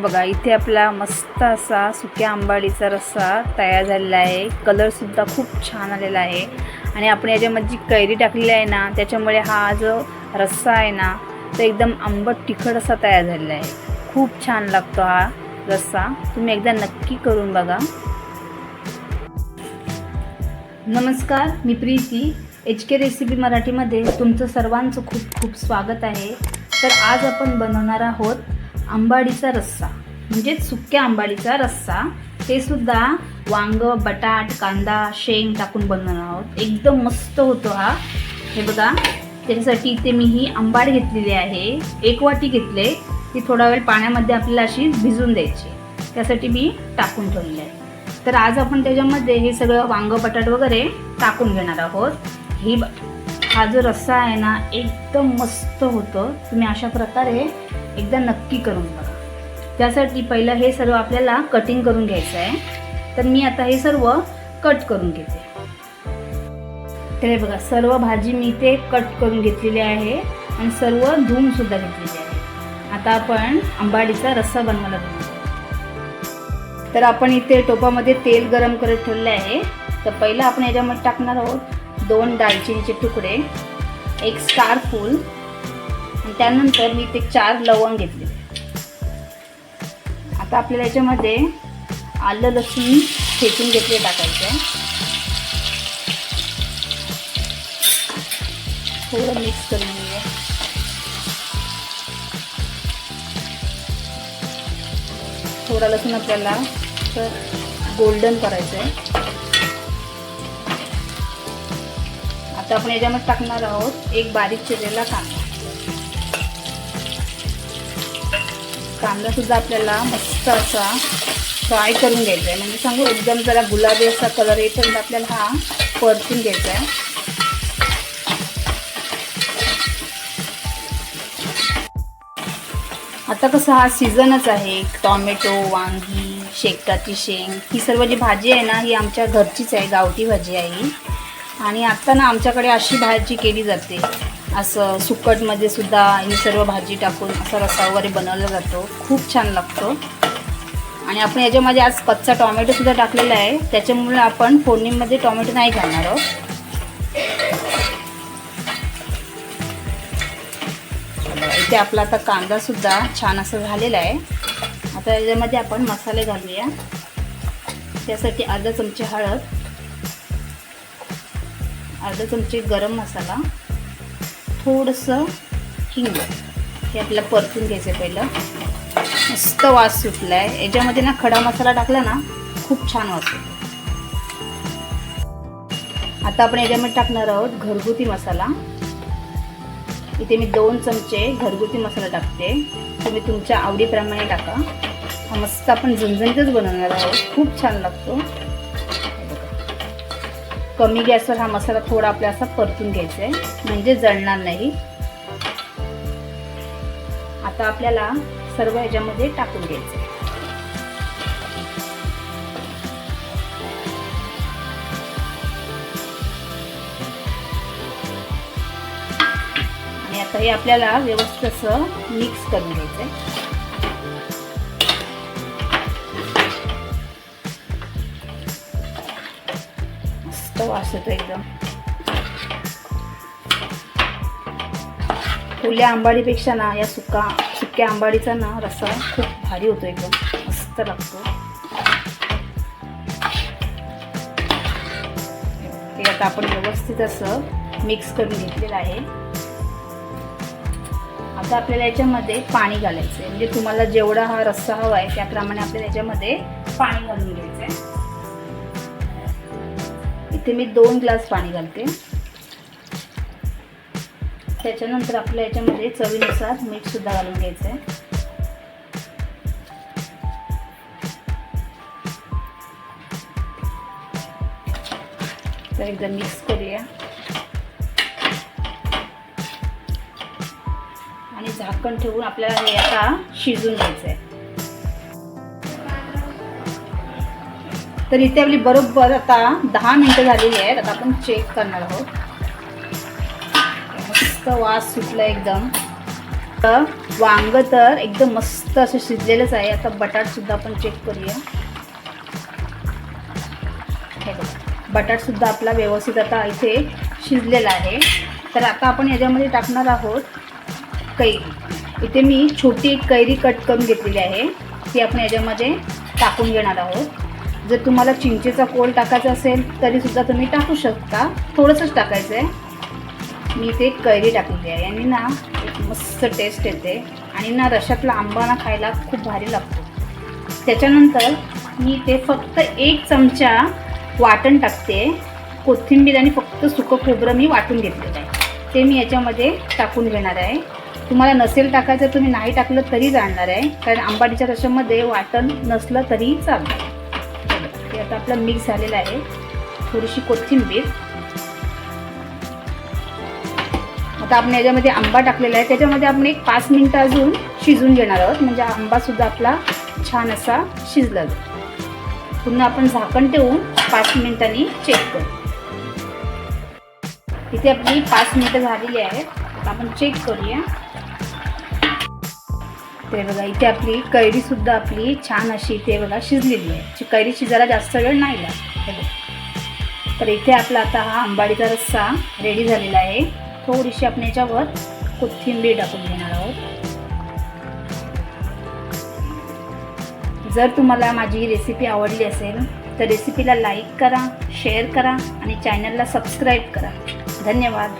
बघा इथे आपला मस्त असा सुक्या आंबाडीचा रस्सा तयार झालेला आहे. कलरसुद्धा खूप छान आलेला आहे. आणि आपण याच्यामध्ये जी कैरी टाकलेली आहे ना त्याच्यामुळे हा जो रस्सा आहे ना तो एकदम आंबट तिखट असा तयार झालेला आहे. खूप छान लागतो हा रस्सा. तुम्ही एकदा नक्की करून बघा. नमस्कार मी प्रीती. एच के रेसिपी मराठीमध्ये तुमचं सर्वांचं खूप खूप स्वागत आहे. तर आज आपण बनवणार आहोत आंबाडीचा रस्सा म्हणजेच सुक्या आंबाडीचा रस्सा ते सुद्धा वांग बटाट कांदा शेंग टाकून बनवणार आहोत. एकदम मस्त होतो हा. हे बघा त्याच्यासाठी इथे मी ही आंबाड घेतलेली आहे. एक वाटी घेतले ती थोडा वेळ पाण्यामध्ये आपल्याला अशी भिजून द्यायची. त्यासाठी मी टाकून ठेवलेली आहे. तर आज आपण त्याच्यामध्ये हे सगळं वांग बटाट वगैरे टाकून घेणार आहोत. ही ब हा जो रस्सा आहे ना एकदम मस्त होतो. तुम्ही अशा प्रकारे एकदा नक्की करून बघा. त्यासाठी पहिलं हे सर्व आपल्याला कटिंग करून घ्यायचं आहे तर मी आता हे सर्व कट करून घेते. तर हे बघा सर्व भाजी मी ते कट करून घेतलेली आहे आणि सर्व धुवून सुद्धा घेतलेली आहे. आता आपण आंबाडीचा रस्सा बनवायला बनवतो तर आपण इथे टोपामध्ये तेल गरम करत ठेवले आहे. तर पहिलं आपण याच्यामध्ये टाकणार आहोत दोन दालचिनीचे तुकडे एक स्टार फूल त्यानंतर मी ते चार लवंग घेतले. आता आपल्याला याच्यामध्ये आलं लसूण ठेचून घेतले टाकायचं. आहे थोडं मिक्स करून घेऊया. थोडा लसूण आपल्याला तर गोल्डन करायचं आहे. आता आपण याच्यामध्ये टाकणार आहोत एक बारीक चिरलेला कांदा. कांदासुद्धा आपल्याला मस्त असा फ्राय करून घ्यायचा आहे. म्हणजे सांगू एकदम जरा गुलाबी असा कलर येईपर्यंत आपल्याला हा परतून घ्यायचा आहे. आता कसं हा सीझनच आहे. टॉमॅटो वांगी शेकटाची शेंग ही सर्व जी भाजी आहे ना ही आमच्या घरचीच आहे गावठी भाजी आहे ही. आणि आत्ता ना आमच्याकडे अशी भाजी केली जाते. असं सुकटमध्ये सुद्धा ही सर्व भाजी टाकून असा रसा वगैरे बनवला जातो. खूप छान लागतो. आणि आपण याच्यामध्ये आज कच्चा टॉमॅटोसुद्धा टाकलेला आहे. त्याच्यामुळे आपण फोडणीमध्ये टॉमॅटो नाही घालणार आहोत. इथे आपला आता कांदासुद्धा छान असं झालेला आहे. आता याच्यामध्ये आपण मसाले घालूया. त्यासाठी अर्धा चमचे हळद. अर्धा चमचे गरम मसाला. थोडंसं हिंग. हे आपल्याला परतून घ्यायचं पहिलं. मस्त वास सुटला आहे याच्यामध्ये ना खडा मसाला टाकला ना खूप छान वास आता आपण याच्यामध्ये टाकणार आहोत घरगुती मसाला. इथे मी दोन चमचे घरगुती मसाला टाकते. तुम्ही तुमच्या आवडीप्रमाणे टाका. हा मस्त आपण झणझणीतच बनवणार आहोत. खूप छान लागतो. कमी गॅसवर हा मसाला थोडा आपल्या असा परतून घ्यायचा आहे. म्हणजे जळणार नाही. आता आपल्याला सर्व ह्याच्यामध्ये टाकून घ्यायचं आहे. आणि आता हे आपल्याला व्यवस्थित असं मिक्स करून घ्यायचं आहे. वास येतो एकदम. फुल्या आंबाडीपेक्षा ना या सुका सुक्या आंबाडीचा ना रस्सा खूप भारी होतो एकदम. मस्त लागतो. ते आता आपण व्यवस्थित असं मिक्स करून घेतलेलं आहे. आता आपल्याला याच्यामध्ये पाणी घालायचं आहे म्हणजे तुम्हाला जेवढा हा रस्सा हवा आहे त्याप्रमाणे आपल्याला याच्यामध्ये पाणी घालून घ्यायचं आहे इथे मी दोन ग्लास पाणी घालते. त्याच्यानंतर आपल्या याच्यामध्ये चवीनुसार मीठसुद्धा घालून घ्यायचं आहे तर एकदा मिक्स करूया. आणि झाकण ठेवून आपल्याला हे आता शिजून घ्यायचं आहे तर इथे आपली बरोबर आता दहा मिनटं झालेली आहेत. आता आपण चेक करणार आहोत. मस्त वास सुटला एकदम. तर वांग तर एकदम मस्त असं शिजलेलंच आहे. आता बटाटसुद्धा आपण चेक करूया. हे बघा. बटाटसुद्धा आपला व्यवस्थित आता इथे शिजलेला आहे. तर आता आपण याच्यामध्ये टाकणार आहोत कैरी. इथे मी छोटी एक कैरी कट करून घेतलेली आहे. ती आपण याच्यामध्ये टाकून घेणार आहोत. जर तुम्हाला चिंचेचा कोल टाकायचा असेल तरीसुद्धा तुम्ही टाकू शकता. थोडंसंच टाकायचं आहे. मी ते कैरी टाकलेली आहे. आणि ना एक मस्त टेस्ट येते. आणि ना रशातला आंबा ना खायला खूप भारी लागतो. त्याच्यानंतर मी ते फक्त एक चमचा वाटण टाकते. कोथिंबीर आणि फक्त सुकं खोबरं मी वाटून घेतलेलं आहे. ते मी याच्यामध्ये टाकून घेणार आहे. तुम्हाला नसेल टाकायचं तुम्ही नाही टाकलं तरी जाणणार आहे. कारण आंबाडीच्या रशामध्ये वाटण नसलं तरी चालतं. आता आपला मिक्स झालेला आहे. थोडीशी कोथिंबीर. आता आपण याच्यामध्ये आंबा टाकलेला आहे. त्याच्यामध्ये आपण एक पाच मिनटं अजून शिजून घेणार आहोत. म्हणजे आंबासुद्धा आपला छान असा शिजला जातो. पुन्हा आपण झाकण ठेवून पाच मिनिटांनी चेक करू. इथे आपली पाच मिनिटं झालेली आहेत. आपण चेक करूया. ते बघा इथे आपली कैरीसुद्धा आपली छान अशी इथे बघा शिजलेली आहे. कैरी शिजायला जास्त वेळ नाही लागत. तर इथे आपला आता हा आंबाडीचा रस्सा रेडी झालेला आहे. थोडीशी आपण याच्यावर कोथिंबीर टाकून घेणार आहोत. जर तुम्हाला माझी ही रेसिपी आवडली असेल तर रेसिपीला लाईक करा शेअर करा आणि चॅनलला सबस्क्राईब करा. धन्यवाद.